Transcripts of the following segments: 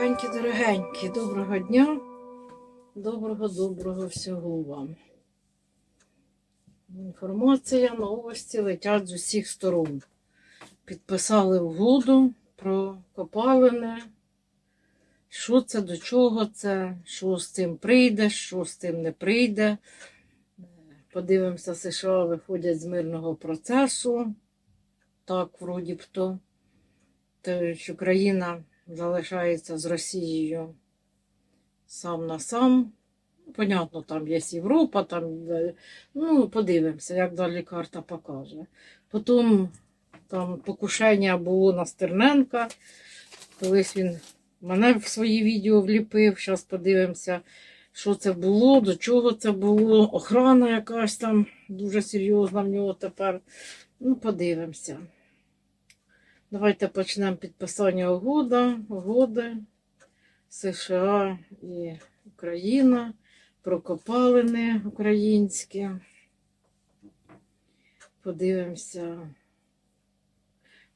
Любенькі, дорогенькі, доброго дня, доброго, доброго всього вам. Інформація, новості летять з усіх сторон. Підписали угоду про копалини. Що це, до чого це, що з цим прийде, що з цим не прийде. Подивимося, США виходять з мирного процесу. Так, вроді б то. Тобто Україна залишається з Росією сам на сам. Понятно, там є Європа, там, е, ну, подивимося, як далі карта покаже. Потім там покушення було на Стерненка. Колись він мене в свої відео вліпив. Зараз подивимося, що це було, до чого це було. Охрана якась там дуже серйозна в нього тепер. Ну, подивимося. Давайте почнемо підписання угода, угоди США і Україна про копалини українські. Подивимося.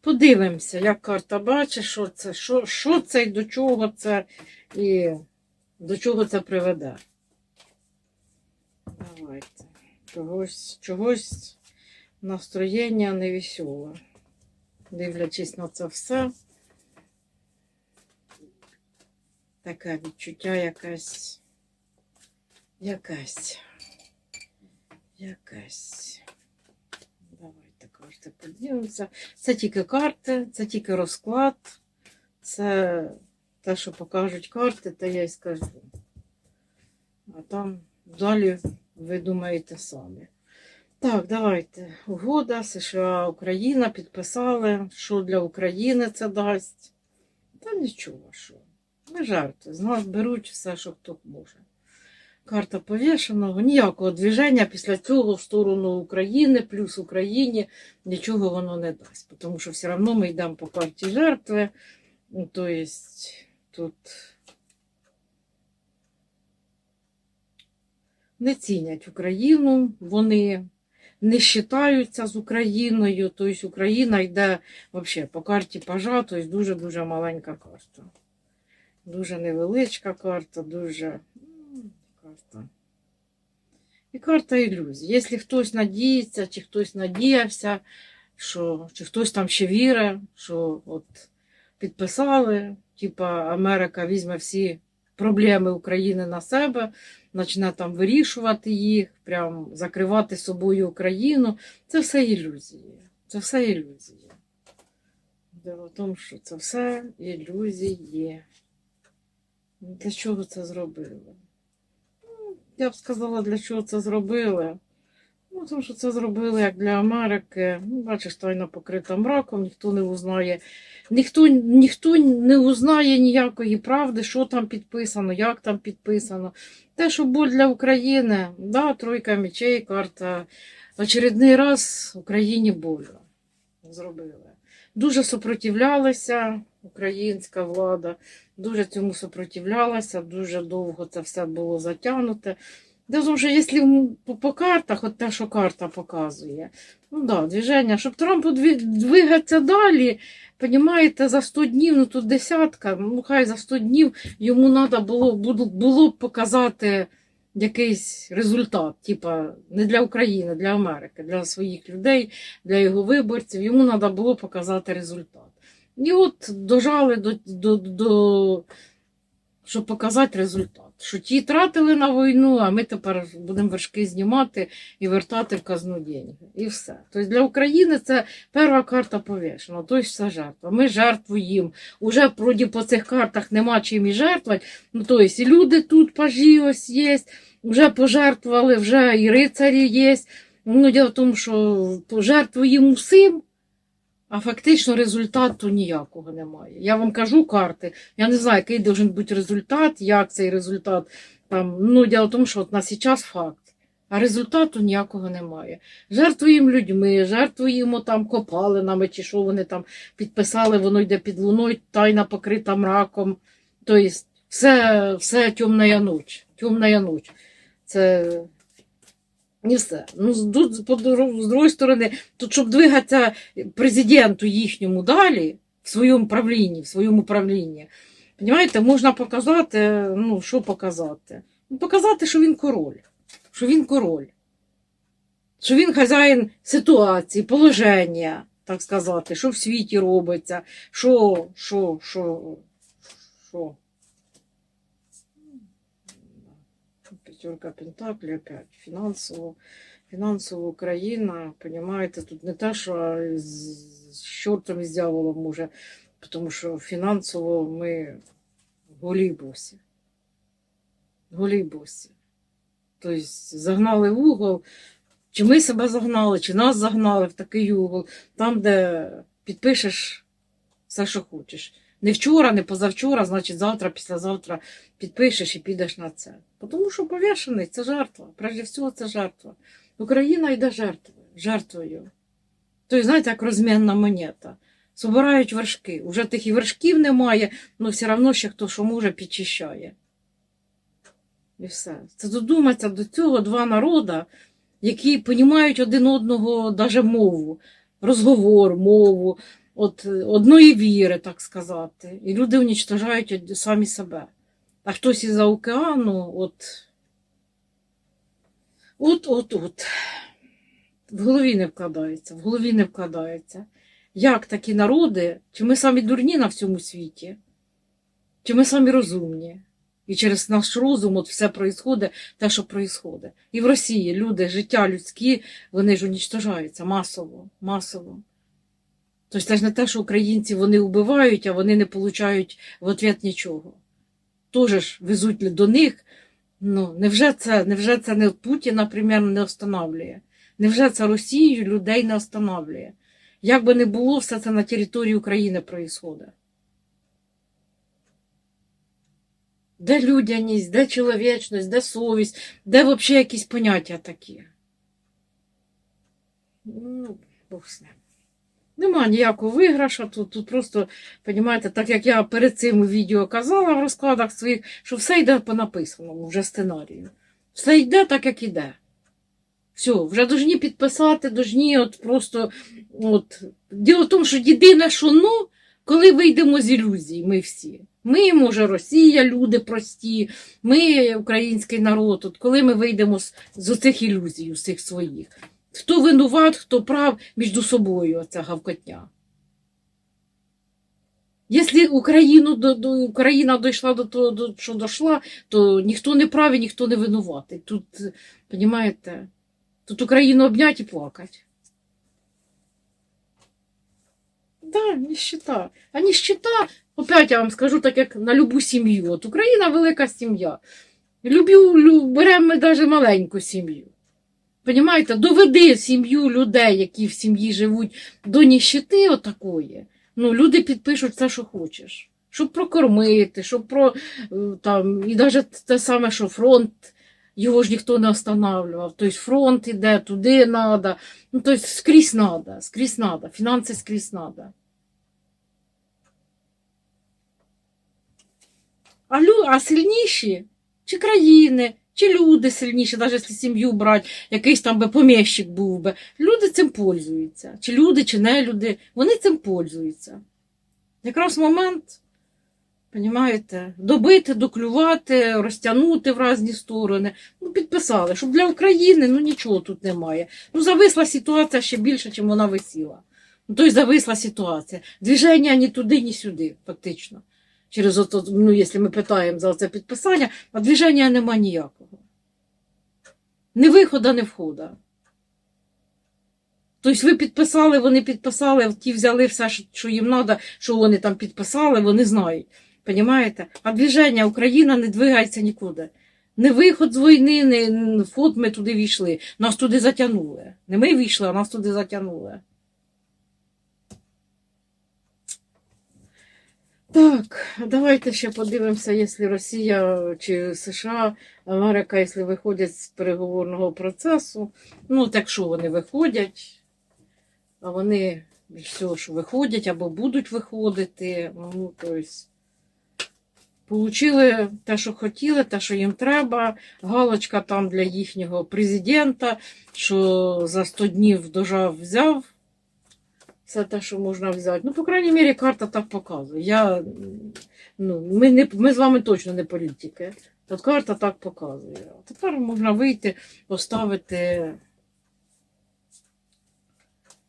Подивимося, як карта бачить, що це, що, що це і до чого це, і до чого це приведе. Давайте. Чогось, чогось настроєння невеселе дивлячись на це все. Таке відчуття якесь. Якесь. Якесь. Давайте карти подивимося. Це тільки карти, це тільки розклад. Це те, що покажуть карти, те я й скажу. А там далі ви думаєте самі. Так, давайте. Угода США, Україна підписали, що для України це дасть. Та нічого, що. Не жарти. З нас беруть все, що хто може. Карта повішеного, ніякого движення після цього в сторону України, плюс Україні, нічого воно не дасть. Тому що все одно ми йдемо по карті жертви. Тобто тут не цінять Україну, вони не вважаються з Україною, тобто Україна йде взагалі по карті пажа, тобто дуже-дуже маленька карта. Дуже невеличка карта, дуже карта. І карта ілюзій. Якщо хтось надіється, чи хтось надіявся, що, чи хтось там ще вірить, що от підписали, типа Америка візьме всі проблеми України на себе, почне там вирішувати їх, прям закривати собою Україну. Це все ілюзії. Це все ілюзії. Дело в тому, що це все ілюзії. Для чого це зробили? Ну, Я б сказала, для чого це зробили. Ну, тому що це зробили як для Америки. Ну, бачиш, тайна покрита мраком, ніхто не узнає. Ніхто, ніхто не узнає ніякої правди, що там підписано, як там підписано. Те, що боль для України, да, тройка мечей, карта. Очередний раз Україні больно зробили. Дуже супротивлялася українська влада, дуже цьому супротивлялася, дуже довго це все було затягнуте. Даже що якщо по, по картах, от те, що карта показує, ну да, движення, щоб Трампу двигатися далі, Понімаєте, за 100 днів, ну тут десятка, ну хай за 100 днів йому треба було, було б показати якийсь результат, типа не для України, для Америки, для своїх людей, для його виборців. Йому треба було показати результат. І от дожали до, до, до щоб показати результат. Що ті тратили на війну, а ми тепер будемо вершки знімати і вертати в казну деньги. І все. Тобто для України це перша карта повішена, тобто все жертва. Ми жертвуємо. Уже вроді по цих картах нема чим і жертвувати. Ну, тобто і люди тут пажі є, вже пожертвували, вже і рицарі є. Ну, діло в тому, що пожертвуємо усім, а фактично результату ніякого немає. Я вам кажу карти, я не знаю, який должен бути результат, як цей результат. Там, ну, діло в тому, що от на зараз факт. А результату ніякого немає. Жертвуємо людьми, жертвуємо там копалинами, чи що вони там підписали, воно йде під луною, тайна покрита мраком. Тобто все, все темна ніч. Темна ніч. Це не все. Ну, з, з другої сторони, тут, щоб двигатися президенту їхньому далі, в своєму правлінні, в своєму правлінні, Понімаєте, можна показати, ну, що показати? Ну, показати, що він король. Що він король. Що він хазяїн ситуації, положення, так сказати, що в світі робиться, що, що, що, що. П'ятерка Пентаклі опять. Фінансово, фінансово Україна, понімаєте, тут не те, що з, чортом і з дьяволом може, тому що фінансово ми в голій босі. В голій босі. Тобто загнали в угол, чи ми себе загнали, чи нас загнали в такий угол, там, де підпишеш все, що хочеш. Не вчора, не позавчора, значить завтра, післязавтра підпишеш і підеш на це. Тому що повішений це жертва. Прежде всього, це жертва. Україна йде жертвою. жертвою. Тобто, знаєте, як розмінна монета. Собирають вершки. Уже тих і вершків немає, але все одно ще хто що може, підчищає. І все. Це додуматься до цього два народи, які понімають один одного даже мову, розговор, мову, от, е, одної віри, так сказати. І люди унічтожають самі себе. А хтось із-за океану, от, от, от, от. В голові не вкладається, в голові не вкладається. Як такі народи, чи ми самі дурні на всьому світі, чи ми самі розумні? І через наш розум от все происходить, те, що происходить. І в Росії люди, життя людські, вони ж унічтожаються масово, масово. Тобто це ж не те, що українці вони вбивають, а вони не получають в ответ нічого. Тоже ж везуть до них. Ну, невже це, невже це не Путін, наприклад, не останавлює? Невже це Росію людей не останавлює? Як би не було, все це на території України происходить. Де людяність, де чоловічність, де совість, де взагалі якісь поняття такі? Ну, Бог з ним. Нема ніякого виграша тут, тут просто, розумієте, так як я перед цим відео казала в розкладах своїх, що все йде по написаному вже сценарію. Все йде так, як іде. Все, вже должні підписати, должні от просто. От. Діло в тому, що єдине, що ну, коли вийдемо з ілюзій, ми всі. Ми, може, Росія, люди прості, ми український народ. От коли ми вийдемо з, з оцих ілюзій, з своїх. Хто винуват, хто прав між собою оця гавкотня. Якщо Україну, до, до, Україна дійшла до того, до, що дійшла, то ніхто не правий, ніхто не винуватий. Тут, розумієте, тут Україну обнять і плакать. Да, нищета. А нищета, опять я вам скажу, так як на любу сім'ю. От Україна велика сім'я. Люблю, лю, беремо ми навіть маленьку сім'ю. Понімаєте, доведи сім'ю людей, які в сім'ї живуть, до ніщити отакої. Ну, люди підпишуть все, що хочеш. Щоб прокормити, щоб про е, там, і навіть те саме, що фронт, його ж ніхто не останавливав. Тобто фронт іде, туди треба. Ну, тобто скрізь треба, скрізь треба, фінанси скрізь треба. А, лю, а сильніші чи країни, чи люди сильніші, навіть якщо сім'ю брати, якийсь там би поміщик був би. Люди цим пользуються. Чи люди, чи не люди, вони цим пользуються. Якраз момент, розумієте, добити, доклювати, розтягнути в різні сторони. Ну, підписали, щоб для України ну, нічого тут немає. Ну, зависла ситуація ще більше, ніж вона висіла. Ну, тобто зависла ситуація. Движення ні туди, ні сюди, фактично. Через ото, ну, якщо ми питаємо за це підписання, а движення нема ніякого. Ні виходу, ні входу. Тобто ви підписали, вони підписали, ті взяли все, що- їм треба, що вони там підписали, вони знають. Понімаєте? А движення Україна не двигається нікуди. Не виход з війни, не вход ми туди війшли. Нас туди затягнули. Не ми війшли, а нас туди затягнули. Так, давайте ще подивимося, якщо Росія чи США, Америка, якщо виходять з переговорного процесу. Ну, так що вони виходять, а вони всього, що виходять або будуть виходити. Ну, тобто, Получили те, що хотіли, те, що їм треба. Галочка там для їхнього президента, що за 100 днів дожав взяв. Все те, що можна взяти. Ну, по крайній мірі, карта так показує. Я, ну, ми, не, ми з вами точно не політики. От карта так показує. Тепер можна вийти, поставити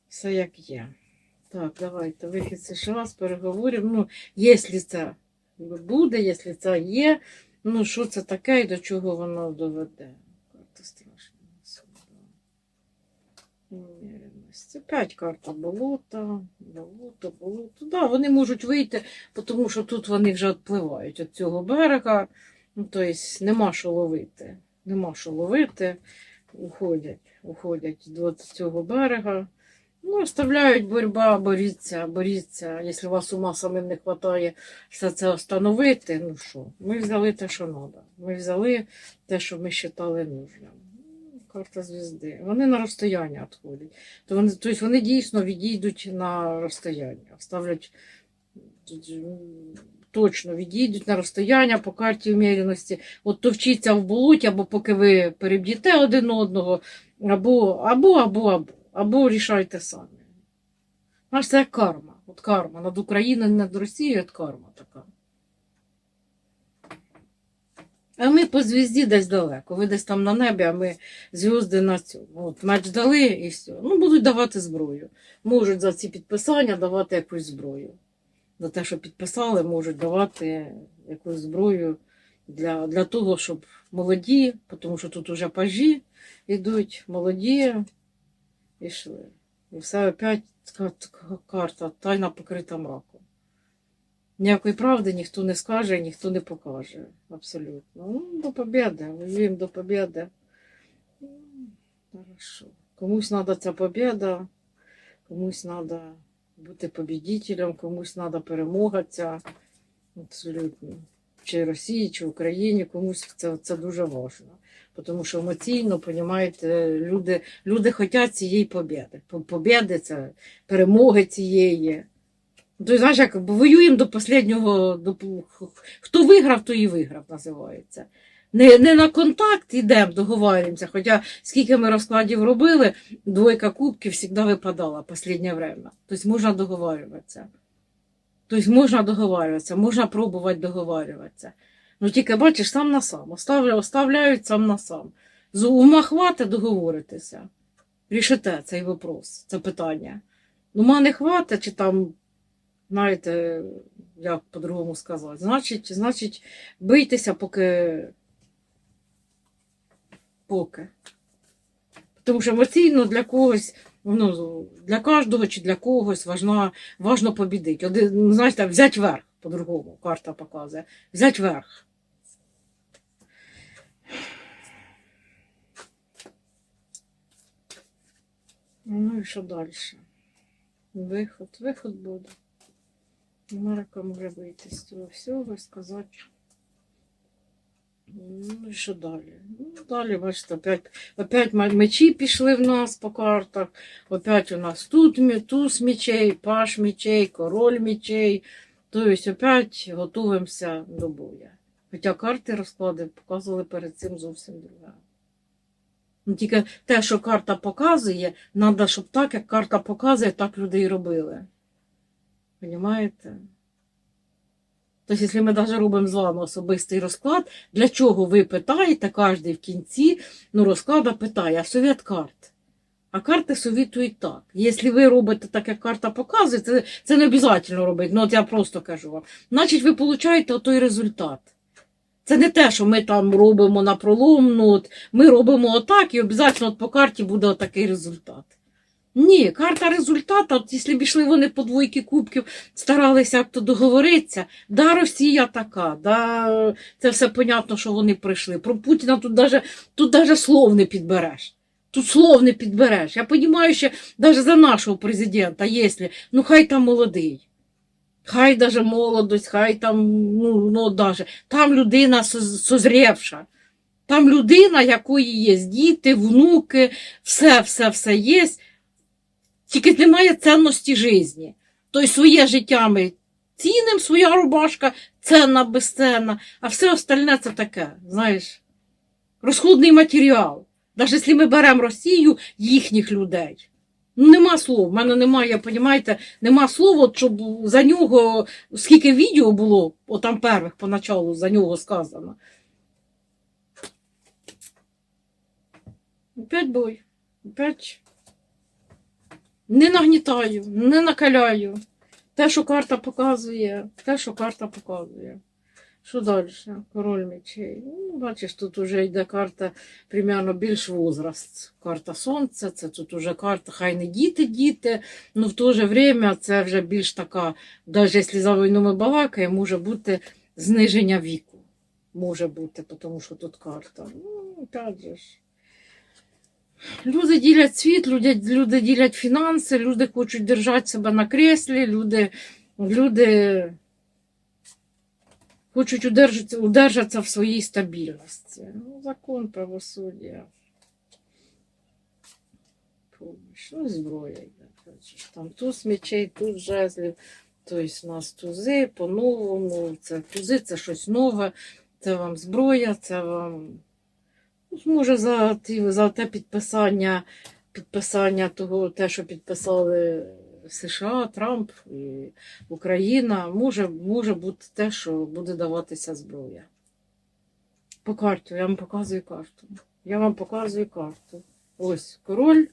все як є. Так, давайте вихід США з переговорів. Ну, якщо це буде, якщо це є, ну що це таке і до чого воно доведе. Карта страшного суду. Це п'ять карта болота, болото, болото. Да, вони можуть вийти, тому що тут вони вже відпливають від цього берега. Ну, тобто нема що ловити. Нема що ловити. Уходять, уходять до цього берега. Ну, оставляють боротьба, боріться, боріться. Якщо вас ума самим не вистачає все це встановити, ну що, ми взяли те, що треба. Ми взяли те, що ми вважали нужним. Карта звізди. Вони на розстояння відходять. То вони, тобто вони дійсно відійдуть на розстояння. Ставлять точно відійдуть на розстояння по карті вміряності. От товчіться в болоті, або поки ви переб'єте один одного, або, або, або, або, або рішайте самі. Знаєш, це як карма. От карма. Над Україною, над Росією от карма така. А ми по звізді десь далеко. Ви десь там на небі, а ми зв'язки на цьому. От, меч дали і все. Ну, будуть давати зброю. Можуть за ці підписання давати якусь зброю. За те, що підписали, можуть давати якусь зброю для, для того, щоб молоді, тому що тут уже пажі йдуть, молоді йшли. І все опять така карта, тайна покрита мраком. Ніякої правди ніхто не скаже, ніхто не покаже. Абсолютно. Ну, до побєди. Воюємо до побєди. Ну, Хорошо. Комусь треба ця побєда, комусь треба бути побідителем, комусь треба перемога ця. Абсолютно. Чи Росії, чи Україні, комусь це, це дуже важливо. Тому що емоційно, розумієте, люди, люди хочуть цієї побєди. По- Побєди це перемоги цієї. То, знаєш, як воюємо до останнього, до... хто виграв, то і виграв, називається. Не, не на контакт йдемо, договарюємося. Хоча скільки ми розкладів робили, двойка кубків завжди випадала в останнє время. Тобто можна договарюватися. Тобто можна договарюватися, можна пробувати договарюватися. Ну тільки бачиш, сам на сам. Оставля, оставляють сам на сам. З ума хватить договоритися. Рішите цей вопрос, це питання. Ума не хватить, чи там, знаєте, як по-другому сказати. Значить, значить, бийтеся, поки. Поки. Тому що емоційно для когось, ну, для кожного чи для когось важно, важно побідити. Один, ну, знаєте, взяти верх, по-другому карта показує. Взяти верх. Ну і що далі? Виход, виход буде. Америка може вийти з цього всього і сказати. Ну і що далі? Ну, далі, бачите, опять, опять мечі пішли в нас по картах. Опять у нас тут туз мечей, паш мечей, король мечей. Тобто опять готуємося до бою. Хоча карти розклади показували перед цим зовсім друге. Ну, тільки те, що карта показує, треба, щоб так, як карта показує, так люди і робили. Понімаєте? Тобто, якщо ми навіть робимо з вами особистий розклад, для чого ви питаєте, кожен в кінці ну, розклада питає, а совет карт. А карти совітують так. Якщо ви робите так, як карта показує, це, це не обов'язково робити. Ну, от я просто кажу вам. Значить, ви отримуєте той результат. Це не те, що ми там робимо на пролом, ну, от, ми робимо отак, і обов'язково по карті буде отакий результат. Ні, карта результата, от якщо б йшли вони по двойки кубків, старалися як-то договоритися, да, Росія така, да, це все понятно, що вони прийшли. Про Путіна тут даже, тут слов не підбереш. Тут слов не підбереш. Я розумію, що навіть за нашого президента, якщо, ну хай там молодий. Хай даже молодость, хай там, ну, ну даже, там людина созрівша. Там людина, якої є діти, внуки, все, все, все є. Тільки немає цінності житті. Тобто своє життя ми цінимо, своя рубашка ценна, безценна, а все остальне це таке, знаєш, розходний матеріал. Навіть якщо ми беремо Росію, їхніх людей. Ну, нема слов. В мене немає, понімаєте, нема слов, от, щоб за нього, скільки відео було, отам перших поначалу за нього сказано. Опять бой. Опять. Не нагнітаю, не накаляю. Те, що карта показує, те, що карта показує. Що далі? Король мечей. Ну, бачиш, тут вже йде карта примерно більш возраст. Карта сонця, це тут уже карта, хай не діти, діти, але в то же время це вже більш така, навіть якщо за війну ми балакаємо, може бути зниження віку. Може бути, тому що тут карта. Ну, опять же ж. Люди ділять світ, люди, люди ділять фінанси, люди хочуть держати себе на креслі, люди, люди хочуть удержатися, удержатися в своїй стабільності. Ну, закон правосуддя. Ну, зброя йде. Там туз мечей, туз жезлів. Тобто у нас тузи по-новому. Це тузи це щось нове, це вам зброя, це вам. Може, за, за те підписання, підписання того, те, що підписали США, Трамп і Україна, може, може бути те, що буде даватися зброя. По карті, я вам показую карту. Я вам показую карту. Ось король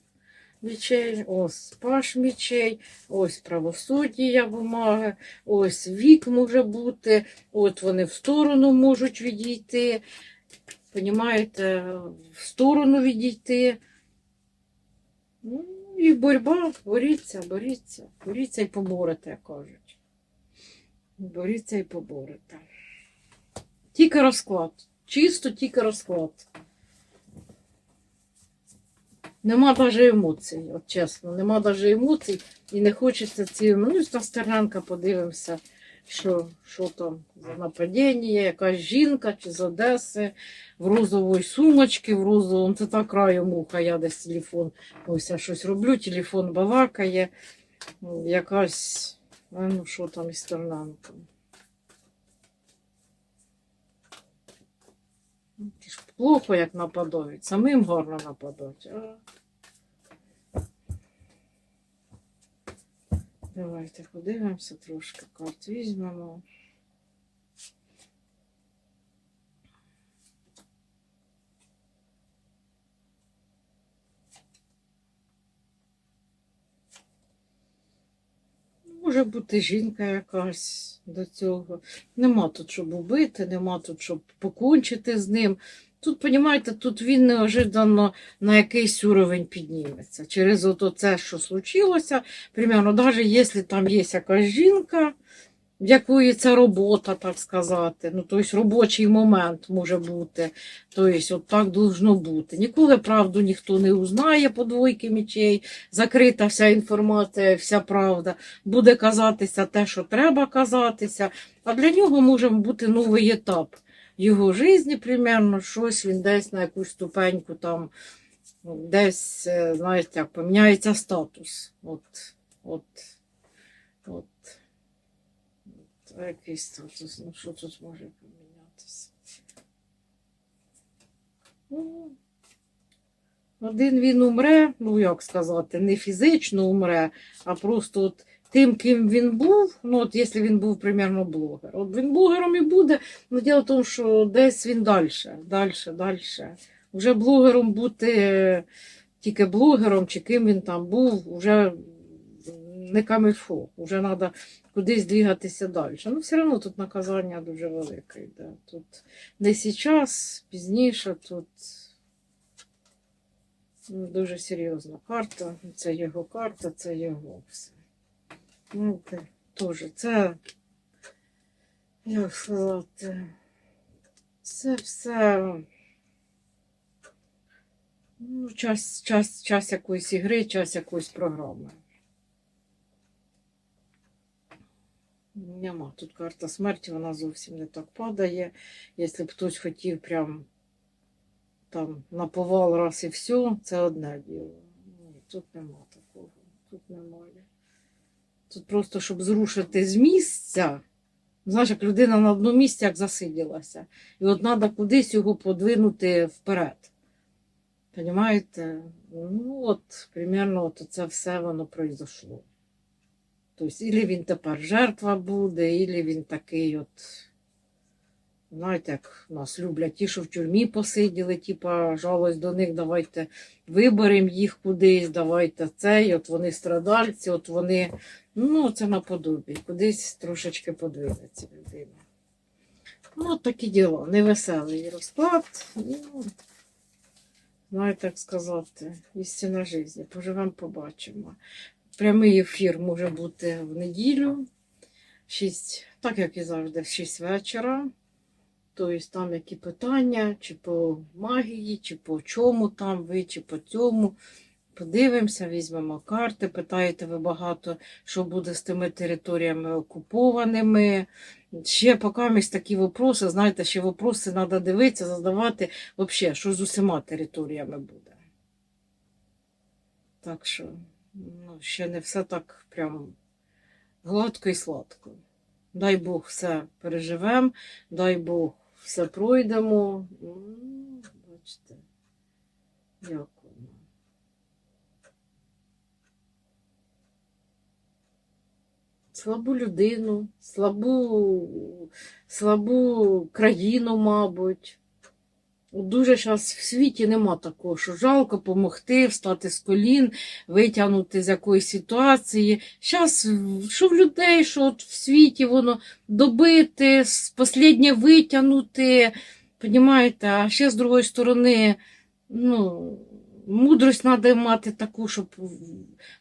мечей, ось паш мечей, ось правосуддя бумаги, ось вік може бути, от вони в сторону можуть відійти. Понімаєте, в сторону відійти. Ну, і боротьба, боріться, боріться, боріться і поборете, як кажуть. Боріться і поборете. Тільки розклад. Чисто тільки розклад. Нема навіть емоцій, от чесно, нема навіть емоцій і не хочеться ці. Ну, на Стерненка подивимося, що, що там за нападіння, якась жінка чи з Одеси, в розовій сумочці, в розовому, це так краю муха, я десь телефон, ось я щось роблю, телефон балакає, ну, якась, ну що там із Стерненком. Ну, Плохо, як нападають, самим гарно нападуть. Давайте подивимося трошки карт візьмемо. Може бути жінка якась до цього. Нема тут, щоб убити, нема тут, щоб покончити з ним. Тут, понімаєте, тут він неожиданно на якийсь уровень підніметься. Через ото це, що случилося, примерно, навіть якщо там є якась жінка, в якої це робота, так сказати, ну, тобто робочий момент може бути, тобто от так должно бути. Ніколи правду ніхто не узнає по двойки мечей, закрита вся інформація, вся правда, буде казатися те, що треба казатися, а для нього може бути новий етап його житті, примерно, щось він десь на якусь ступеньку там, десь, е, знаєте, як поміняється статус. От, от, от, от який статус, ну що тут може помінятися? Ну, один він умре, ну як сказати, не фізично умре, а просто от тим, ким він був, ну от якщо він був примерно блогер. От він блогером і буде, ну діло в тому, що десь він далі, далі, далі. Вже блогером бути тільки блогером, чи ким він там був, вже не камільфо, вже треба кудись двигатися далі. Ну, все одно тут наказання дуже велике йде. Тут не зараз, пізніше, тут ну, дуже серйозна карта. Це його карта, це його все. Ну, це теж це, як сказати, це все. Ну, час, час, час якоїсь ігри, час якоїсь програми. Нема. Тут карта смерті, вона зовсім не так падає. Якщо б хтось хотів прям там на повал раз і все, це одне діло. Ні, тут нема такого. Тут немає. Тут просто, щоб зрушити з місця. Знаєш, як людина на одному місці як засиділася. І от треба кудись його подвинути вперед. Понимаєте? Ну, от, примерно, от це все воно произошло. Тобто, ілі він тепер жертва буде, ілі він такий от. Знаєте, як нас люблять ті, що в тюрмі посиділи, типа жалость до них, давайте виберемо їх кудись, давайте цей, от вони страдальці, от вони, ну, це наподобі, кудись трошечки подвинеться людина. Ну, такі діла, невеселий розклад. Ну, знаєте, як сказати, істина життя. Поживемо, побачимо. Прямий ефір може бути в неділю, 6, так як і завжди, в 6 вечора. Тобто там які питання, чи по магії, чи по чому там ви, чи по цьому. Подивимося, візьмемо карти. Питаєте ви багато, що буде з тими територіями окупованими. Ще поки такі вопроси, знаєте, ще вопроси треба дивитися, задавати, взагалі, що з усіма територіями буде. Так що, ну, ще не все так прям гладко і сладко. Дай Бог все переживемо, дай Бог все пройдемо. Бачите, як воно. Слабу людину, слабу, слабу країну, мабуть. Дуже зараз в світі нема такого, що жалко допомогти, встати з колін, витягнути з якоїсь ситуації. Зараз, що в людей, що от в світі воно добити, останнє витягнути, понімаєте? А ще з другої сторони, ну, мудрость треба мати таку, щоб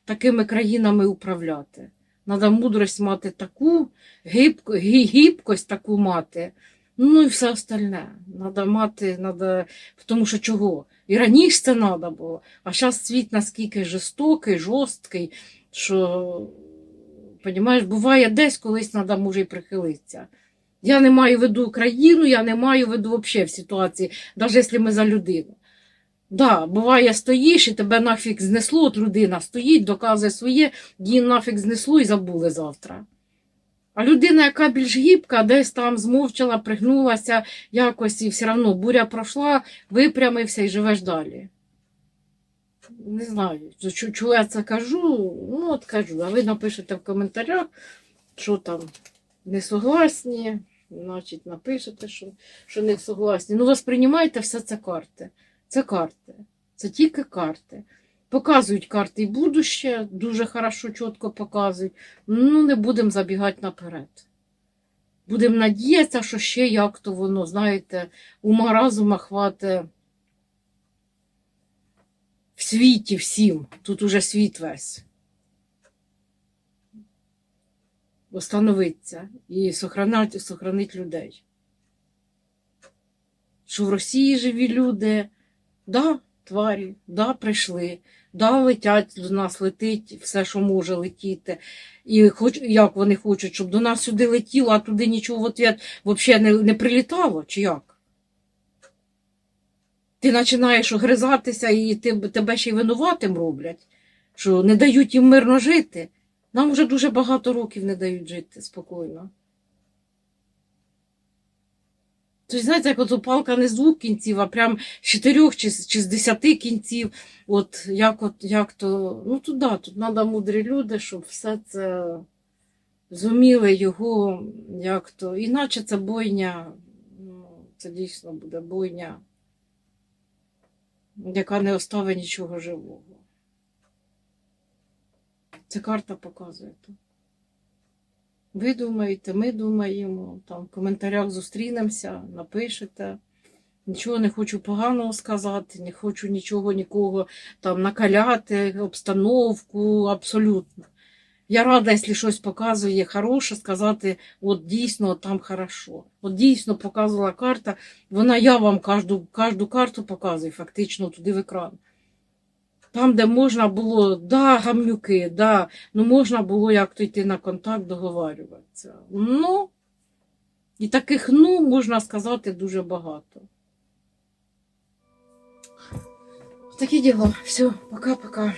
такими країнами управляти. Треба мудрость мати таку, гибко, гі- гібкость таку мати. Ну і все остальне. Надо мати, надо, тому що чого? І раніше це треба було, а зараз світ наскільки жорстокий, жорсткий, що, понімаєш, буває десь колись треба може і прихилитися. Я не маю в виду Україну, я не маю в виду взагалі в ситуації, навіть якщо ми за людину. Да, буває, стоїш і тебе нафіг знесло, от людина стоїть, доказує своє, її нафіг знесло і забули завтра. А людина, яка більш гібка, десь там змовчала, пригнулася якось і все одно буря пройшла, випрямився і живеш далі. Не знаю, чого я це кажу, ну от кажу, а ви напишете в коментарях, що там не согласні, значить напишете, що, що не согласні. Ну, восприймайте все це карти. Це карти. Це тільки карти. Показують карти і будуще, дуже хорошо, чітко показують. Ну, не будемо забігати наперед. Будемо надіятися, що ще як то воно, знаєте, ума разума хватить в світі всім. Тут уже світ весь. Остановиться і сохранить людей. Що в Росії живі люди, да, тварі, да, прийшли, да, летять до нас, летить все, що може летіти. І хоч, як вони хочуть, щоб до нас сюди летіло, а туди нічого в ответ взагалі не, не прилітало, чи як? Ти починаєш огризатися і ти, тебе ще й винуватим роблять, що не дають їм мирно жити. Нам вже дуже багато років не дають жити спокійно. Тобто, знаєте, як от палка не з двох кінців, а прям з чотирьох чи, чи з десяти кінців. От як, от, як то, ну туди, тут треба мудрі люди, щоб все це зуміли його, як то. Іначе це бойня, ну, це дійсно буде бойня, яка не оставить нічого живого. Це карта показує то. Ви думаєте, ми думаємо, там в коментарях зустрінемося, напишете. Нічого не хочу поганого сказати, не хочу нічого нікого там накаляти, обстановку, абсолютно. Я рада, якщо щось показує хороше, сказати, от дійсно там хорошо. От дійсно показувала карта, вона я вам кожну, карту показую, фактично туди в екран. Там, де можна було, да, гамнюки, да, ну можна було як-то йти на контакт, договарюватися. Ну, і таких ну можна сказати дуже багато. Такі діла. Все, пока-пока.